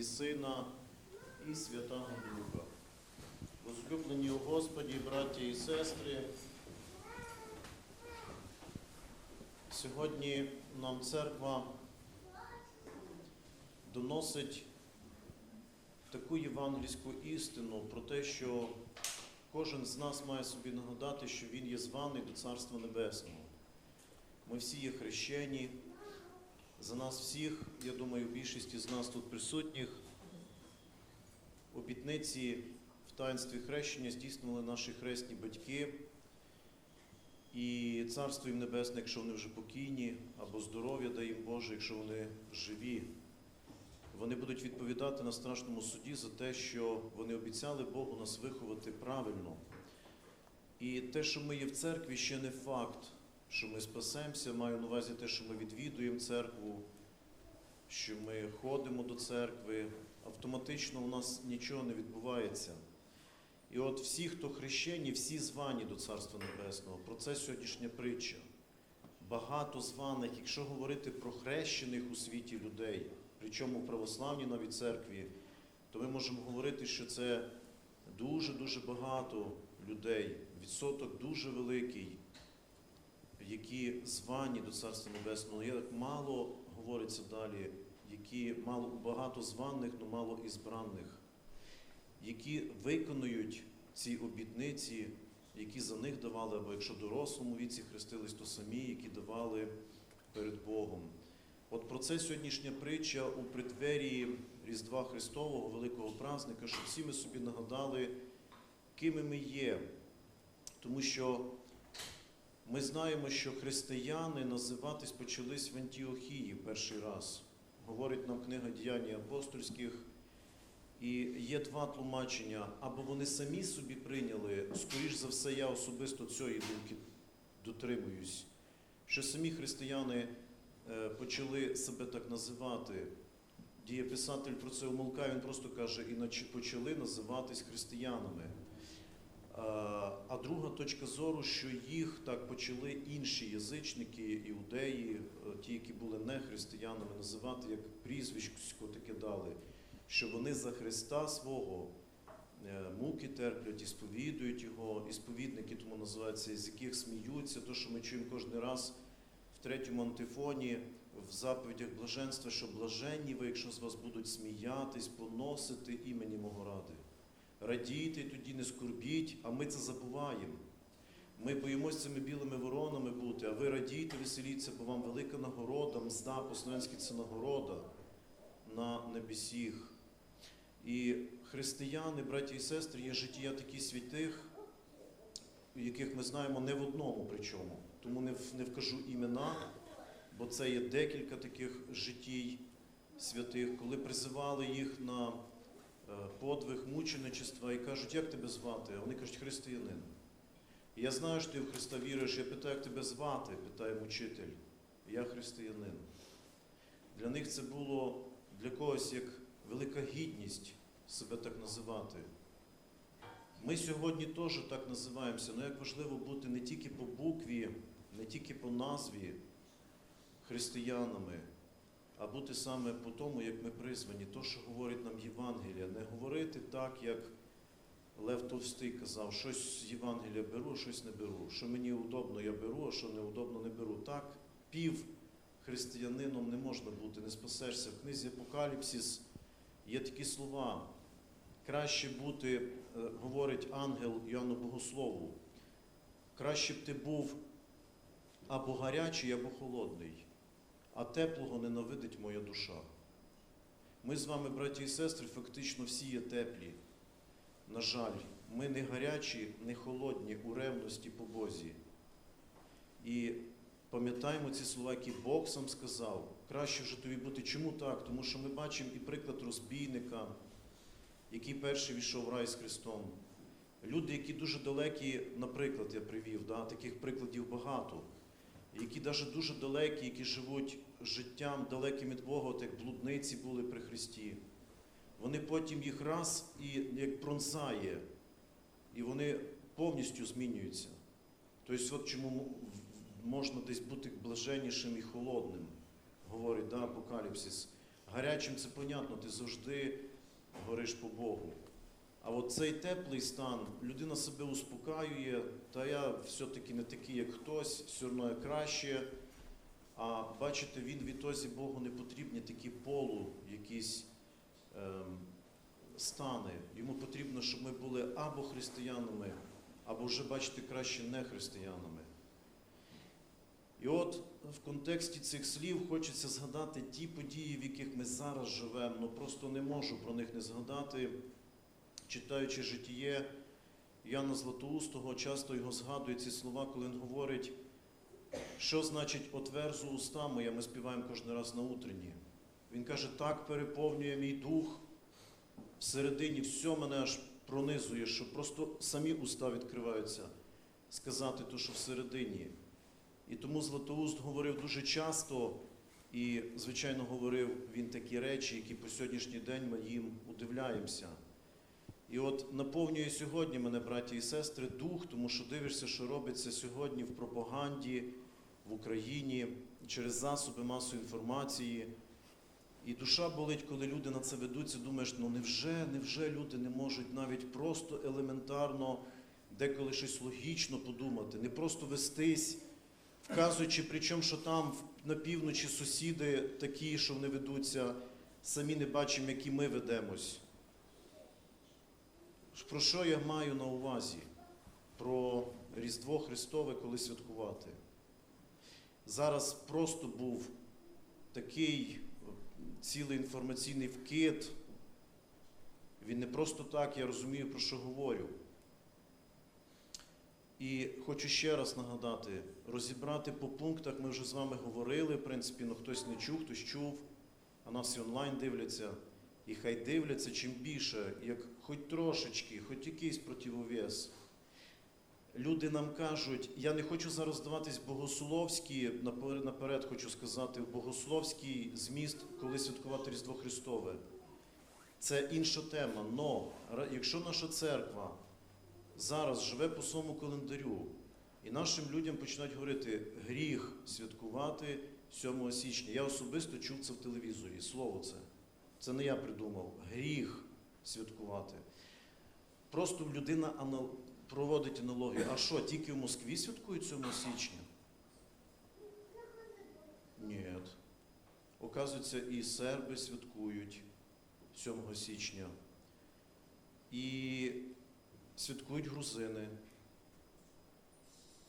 і Сина, і Святого Духа. Возлюблені у Господі, браття і сестри, сьогодні нам церква доносить таку євангельську істину про те, що кожен з нас має собі нагадати, що він є званий до Царства Небесного. Ми всі є хрещені. За нас всіх, я думаю, більшість із нас тут присутніх, обітниці в таїнстві хрещення здійснили наші хресні батьки. І царство їм небесне, якщо вони вже покійні, або здоров'я дай їм Боже, якщо вони живі. Вони будуть відповідати на страшному суді за те, що вони обіцяли Богу нас виховати правильно. І те, що ми є в церкві, ще не факт, що ми спасемося. Маю на увазі те, що ми відвідуємо церкву, що ми ходимо до церкви. Автоматично у нас нічого не відбувається. І от всі, хто хрещені, всі звані до Царства Небесного. Про це сьогоднішня притча. Багато званих, якщо говорити про хрещених у світі людей, причому в православній навіть церкві, то ми можемо говорити, що це дуже-дуже багато людей, відсоток дуже великий, які звані до Царства Небесного. Є мало говориться далі, які мало багато званих, але мало і збраних, які виконують ці обітниці, які за них давали, або якщо дорослому віці хрестились, то самі, які давали перед Богом. От про це сьогоднішня притча у преддверії Різдва Христового, великого празника, щоб всі ми собі нагадали, кими ми є. Тому що ми знаємо, що християни називатись почались в Антіохії перший раз. Говорить нам книга діяння апостольських. І є два тлумачення. Або вони самі собі прийняли, скоріш за все, я особисто цієї думки дотримуюсь, що самі християни е, почали себе так називати. Дієписатель про це умолкає, він просто каже, іначе почали називатись християнами. А, А друга точка зору, що їх так почали інші язичники, іудеї, е, ті, які були не християнами, називати як прізвисько таке дали, що вони за Христа свого е, муки терплять і сповідують його, і сповідники тому називаються, з яких сміються, то, що ми чуємо кожен раз в третьому антифоні, в заповідях блаженства, що блаженні ви, якщо з вас будуть сміятись, поносити імені мого ради. Радійте тоді, не скорбіть, а ми це забуваємо. Ми боїмося цими білими воронами бути, а ви радійте, веселіться, бо вам велика нагорода, мзда, по-словенськи це нагорода на небесіх. І християни, браті і сестри, є життя такі святих, яких ми знаємо не в одному причому. Тому не, не вкажу імена, бо це є декілька таких життій святих, коли призивали їх на подвиг мученичества і кажуть, як тебе звати? А вони кажуть, християнин. Я знаю, що ти в Христа віриш, я питаю, як тебе звати, питає мучитель. Я християнин. Для них це було для когось як велика гідність себе так називати. Ми сьогодні теж так називаємося, але як важливо бути не тільки по букві, не тільки по назві християнами, а бути саме по тому, як ми призвані, то, що говорить нам Євангелія, не говорити так, як Лев Товстий казав, щось з Євангелія беру, щось не беру. Що мені удобно, я беру, а що неудобно, не беру. Так, пів християнином не можна бути, не спасешся. В книзі Апокаліпсис є такі слова. Краще бути, е, говорить ангел Іоанну Богослову, краще б ти був або гарячий, або холодний, а теплого ненавидить моя душа. Ми з вами, браті і сестри, фактично всі є теплі. На жаль, ми не гарячі, не холодні у ревності по Бозі. І пам'ятаємо ці слова, які Бог сам сказав. Краще вже тобі бути. Чому так? Тому що ми бачимо і приклад розбійника, який перший війшов в рай з Христом. Люди, які дуже далекі, наприклад, я привів, да, таких прикладів багато, які навіть дуже далекі, які живуть життям далеким від Бога, от як блудниці були при Христі. Вони потім їх раз і як пронзає, і вони повністю змінюються. Тобто, от чому можна десь бути блаженнішим і холодним, говорить да, Апокаліпсис. Гарячим це понятно, ти завжди гориш по Богу. А от цей теплий стан, людина себе успокаює, та я все-таки не такий, як хтось, все одно я краще. А бачите, він відтозі Богу не потрібні такі полу, якісь ем, стани. Йому потрібно, щоб ми були або християнами, або вже, бачите, краще не християнами. І от в контексті цих слів хочеться згадати ті події, в яких ми зараз живемо. Ну просто не можу про них не згадати. Читаючи житіє Яна Златоустого, часто його згадує ці слова, коли він говорить, що значить отверзу уста моя, ми співаємо кожен раз на утренні. Він каже, так переповнює мій дух всередині, все мене аж пронизує, що просто самі уста відкриваються сказати те, що всередині. І тому Златоуст говорив дуже часто, і, звичайно, говорив він такі речі, які по сьогоднішній день ми їм удивляємося. І от наповнює сьогодні мене, браті і сестри, дух, тому що дивишся, що робиться сьогодні в пропаганді в Україні через засоби масової інформації. І душа болить, коли люди на це ведуться, думаєш, ну невже, невже люди не можуть навіть просто елементарно деколи щось логічно подумати, не просто вестись, вказуючи, причому, що там на півночі сусіди такі, що вони ведуться, самі не бачимо, які ми ведемось. Про що я маю на увазі? Про Різдво Христове, коли святкувати. Зараз просто був такий е, цілий інформаційний вкид. Він не просто так, я розумію, про що говорю. І хочу ще раз нагадати, розібрати по пунктах, ми вже з вами говорили, в принципі, ну хтось не чув, хтось чув, а нас і онлайн дивляться. І хай дивляться чим більше, як хоч трошечки, хоч якийсь противовес. Люди нам кажуть, я не хочу зараз здаватись богословські, наперед хочу сказати, в богословський зміст, коли святкувати Різдво Христове. Це інша тема. Но якщо наша церква зараз живе по своєму календарю, і нашим людям починають говорити гріх святкувати 7 січня. Я особисто чув це в телевізорі, слово це. Це не я придумав. Гріх святкувати. Просто людина проводить аналогію. А що, тільки в Москві святкують 7 січня? Ні. Оказується, і серби святкують 7 січня. І святкують грузини.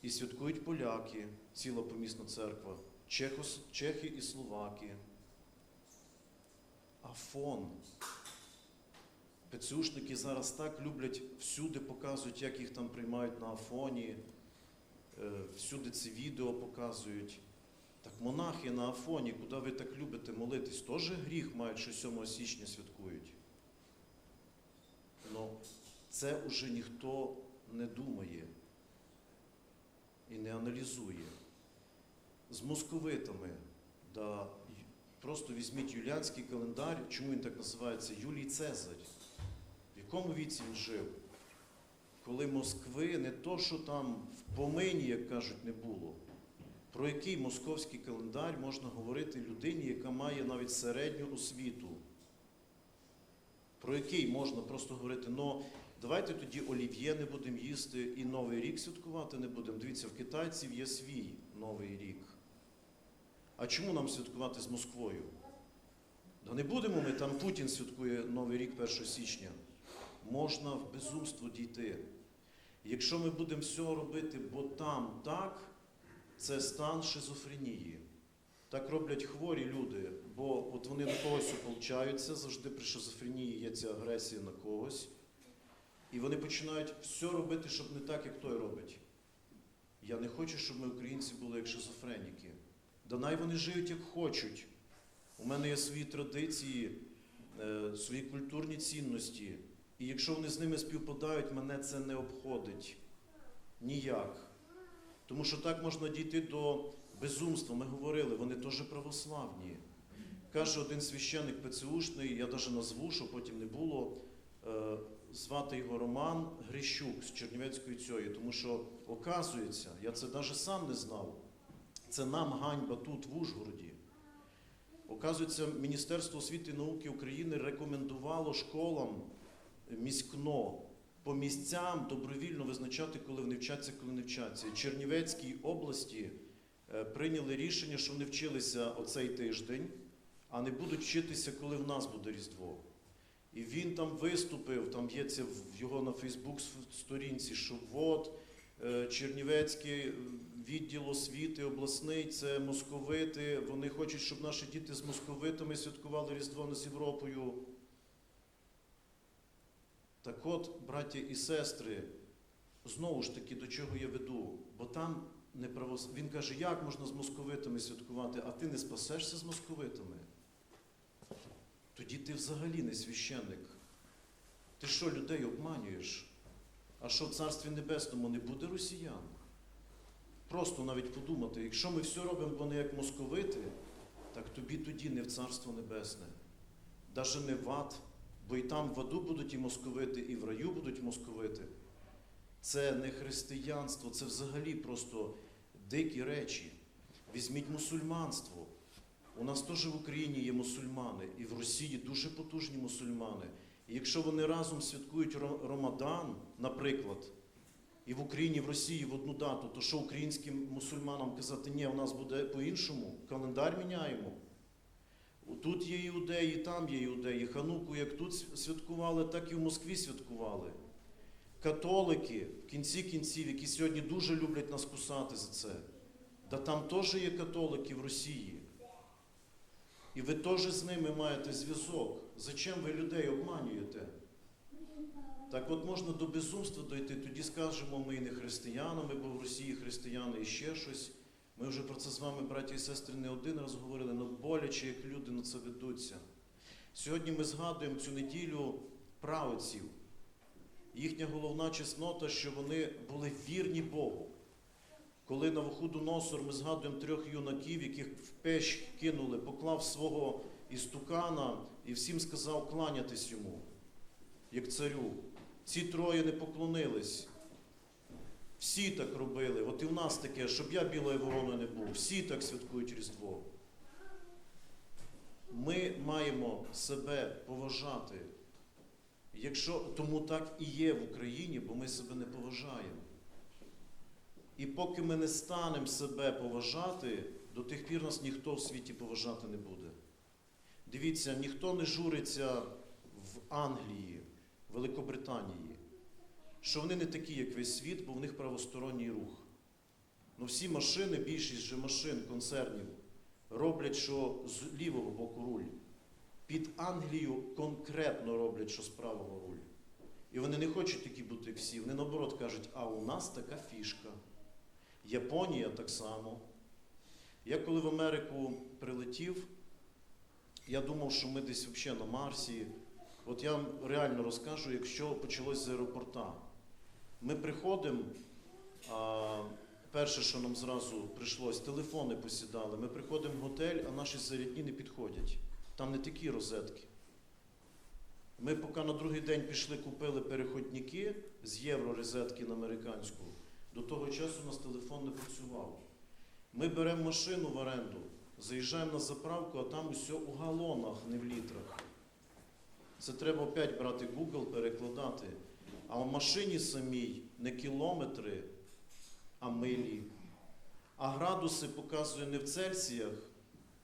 І святкують поляки, ціла помісна церква, Чехос... чехи і словаки. Афон. ПЦУшники зараз так люблять всюди показують, як їх там приймають на Афоні, е, всюди ці відео показують. Так монахи на Афоні, куди ви так любите молитись, теж гріх мають, що 7 січня святкують. Ну, це вже ніхто не думає і не аналізує. З московитами, да, просто візьміть юліанський календар, чому він так називається? Юлій Цезарь. В якому віці він жив? Коли Москви не то, що там в помині, як кажуть, не було. Про який московський календар можна говорити людині, яка має навіть середню освіту? Про який можна просто говорити, ну давайте тоді олів'є не будемо їсти і Новий рік святкувати не будемо. Дивіться, в китайців є свій Новий рік. А чому нам святкувати з Москвою? Да не будемо ми, там Путін святкує Новий рік 1 січня. Можна в безумство дійти. Якщо ми будемо все робити, бо там так, це стан шизофренії. Так роблять хворі люди, бо от вони до когось ополчаються, завжди при шизофренії є ця агресія на когось. І вони починають все робити, щоб не так, як той робить. Я не хочу, щоб ми, українці, були як шизофреніки. Да най вони живуть як хочуть. У мене є свої традиції, е, свої культурні цінності. І якщо вони з ними співпадають, мене це не обходить ніяк. Тому що так можна дійти до безумства. Ми говорили, вони теж православні. Каже один священник ПЦУшний, я навіть назву, що потім не було. е, Звати його Роман Грищук з Чернівецької цієї, тому що оказується, я це навіть сам не знав. Це нам ганьба тут, в Ужгороді. Оказується, Міністерство освіти і науки України рекомендувало школам міськно по місцям добровільно визначати, коли вони вчаться, коли не вчаться. Чернівецькій області е, прийняли рішення, що вони вчилися оцей тиждень, а не будуть вчитися, коли в нас буде Різдво. І він там виступив, там є це в його на Фейсбук сторінці, що от Чернівецький е, відділ освіти обласний, це московити. Вони хочуть, щоб наші діти з московитами святкували Різдво з Європою. Так от, браття і сестри, знову ж таки, до чого я веду, бо там не правос... Він каже, як можна з московитами святкувати, а ти не спасешся з московитами. Тоді ти взагалі не священник. Ти що, людей обманюєш? А що в Царстві Небесному не буде росіян? Просто навіть подумати, якщо ми все робимо вони як московити, так тобі тоді не в Царство Небесне. Даже не в ад, бо і там в аду будуть і московити, і в раю будуть московити. Це не християнство, це взагалі просто дикі речі. Візьміть мусульманство. У нас теж в Україні є мусульмани, і в Росії дуже потужні мусульмани. І якщо вони разом святкують Рамадан, наприклад, і в Україні, і в Росії в одну дату, то що українським мусульманам казати, ні, у нас буде по-іншому, календар міняємо. Тут є іудеї, там є іудеї. Хануку як тут святкували, так і в Москві святкували. Католики, в кінці кінців, які сьогодні дуже люблять нас кусати за це. Та там теж є католики в Росії. І ви теж з ними маєте зв'язок. Зачем ви людей обманюєте? Так от можна до безумства дойти, тоді скажемо, ми і не християнами, бо в Росії християни і ще щось. Ми вже про це з вами, браті і сестри, не один раз говорили, але боляче, як люди на це ведуться. Сьогодні ми згадуємо цю неділю правиців. Їхня головна чеснота, що вони були вірні Богу. Коли на виходу носор ми згадуємо трьох юнаків, яких в пещ кинули, поклав свого істукана і всім сказав кланятись йому, як царю. Ці троє не поклонились. Всі так робили. От і в нас таке, щоб я білою вороною не був. Всі так святкують Різдво. Ми маємо себе поважати. Якщо, тому так і є в Україні, бо ми себе не поважаємо. І поки ми не станемо себе поважати, до тих пір нас ніхто в світі поважати не буде. Дивіться, ніхто не журиться в Англії, Великобританії, що вони не такі, як весь світ, бо в них правосторонній рух. Ну всі машини, більшість же машин, концернів, роблять, що з лівого боку руль. Під Англію конкретно роблять, що з правого руль. І вони не хочуть такі бути, як всі. Вони наоборот кажуть, а у нас така фішка. Японія так само. Я коли в Америку прилетів, я думав, що ми десь взагалі на Марсі. От я вам реально розкажу, якщо почалось з аеропорта. Ми приходимо, перше, що нам зразу прийшлось, телефони посідали. Ми приходимо в готель, а наші зарядні не підходять. Там не такі розетки. Ми поки на другий день пішли, купили переходники з євро розетки на американську. До того часу у нас телефон не працював. Ми беремо машину в оренду, заїжджаємо на заправку, а там усе у галонах, не в літрах. Це треба опять брати Google, перекладати. А в машині самій не кілометри, а милі. А градуси показує не в Цельсіях,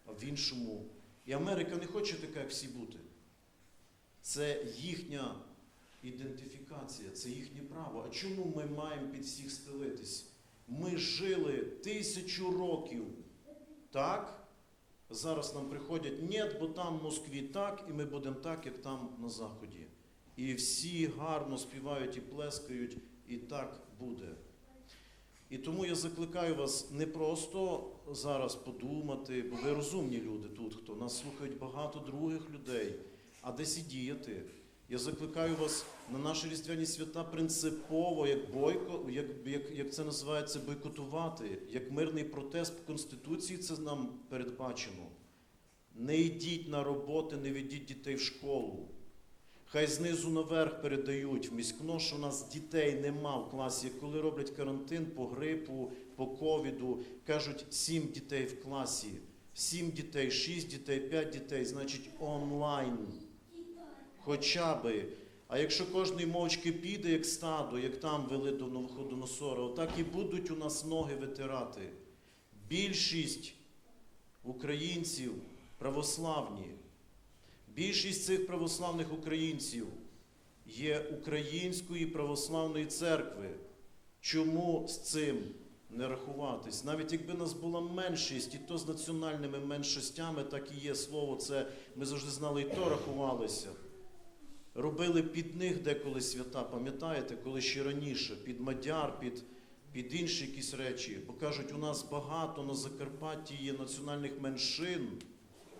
а в іншому. І Америка не хоче така, як всі бути. Це їхня ідентифікація, це їхнє право. А чому ми маємо під всіх стелитись? Ми жили тисячу років. Так? Зараз нам приходять, ні, бо там в Москві так, і ми будемо так, як там на Заході. І всі гарно співають і плескають, і так буде. І тому я закликаю вас не просто зараз подумати, бо ви розумні люди тут, хто нас слухають багато других людей, а десь і діяти. Я закликаю вас на наші різдвяні свята принципово, як бойко, як, як, як це називається, бойкотувати, як мирний протест по Конституції, це нам передбачено. Не йдіть на роботи, не ведіть дітей в школу. Хай знизу наверх передають в міськно, що у нас дітей нема в класі. Коли роблять карантин по грипу, по ковіду, кажуть, сім дітей в класі. сім дітей, шість дітей, п'ять дітей, значить онлайн. Хоча би. А якщо кожний мовчки піде, як стадо, як там вели до Новоходоносора, отак і будуть у нас ноги витирати. Більшість українців православні, більшість цих православних українців є Української православної церкви. Чому з цим не рахуватись? Навіть якби нас була меншість, і то з національними меншостями, так і є слово, це ми завжди знали, і то рахувалися. Робили під них деколи свята, пам'ятаєте, коли ще раніше, під мадяр, під, під інші якісь речі. Бо кажуть, у нас багато на Закарпатті є національних меншин,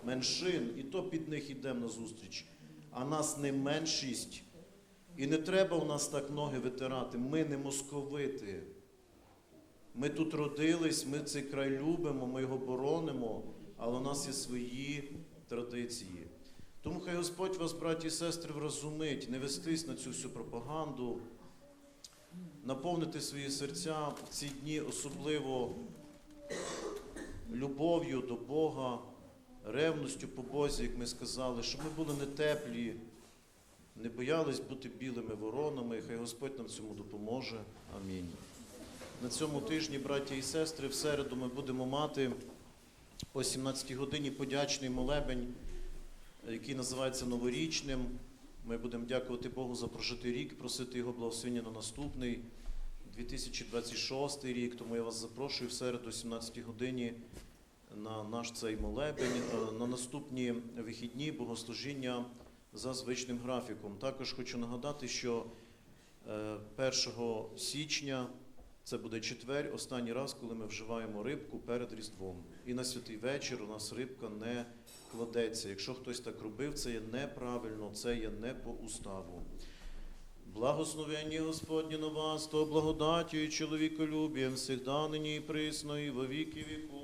меншин, і то під них йдемо на зустріч. А нас не меншість. І не треба у нас так ноги витирати. Ми не московити. Ми тут родились, ми цей край любимо, ми його боронимо, але у нас є свої традиції. Тому хай Господь вас, браті і сестри, врозумить, не вестись на цю всю пропаганду, наповнити свої серця в ці дні особливо любов'ю до Бога, ревністю по Бозі, як ми сказали, щоб ми були не теплі, не боялись бути білими воронами. Хай Господь нам цьому допоможе. Амінь. На цьому тижні, браті і сестри, в середу ми будемо мати о 17 годині подячний молебень, який називається новорічним. Ми будемо дякувати Богу за прожитий рік, просити Його благословення на наступний 2026 рік. Тому я вас запрошую в середу о 17 годині на наш цей молебень, Е, на наступні вихідні богослужіння за звичним графіком. Також хочу нагадати, що е, 1 січня це буде четвер, останній раз, коли ми вживаємо рибку перед Різдвом. І на святий вечір у нас рибка не кладеться. Якщо хтось так робив, це є неправильно, це є не по уставу. Благословені Господні на вас, то благодаттю і чоловіколюбієм, всегда нині і присно, і віков.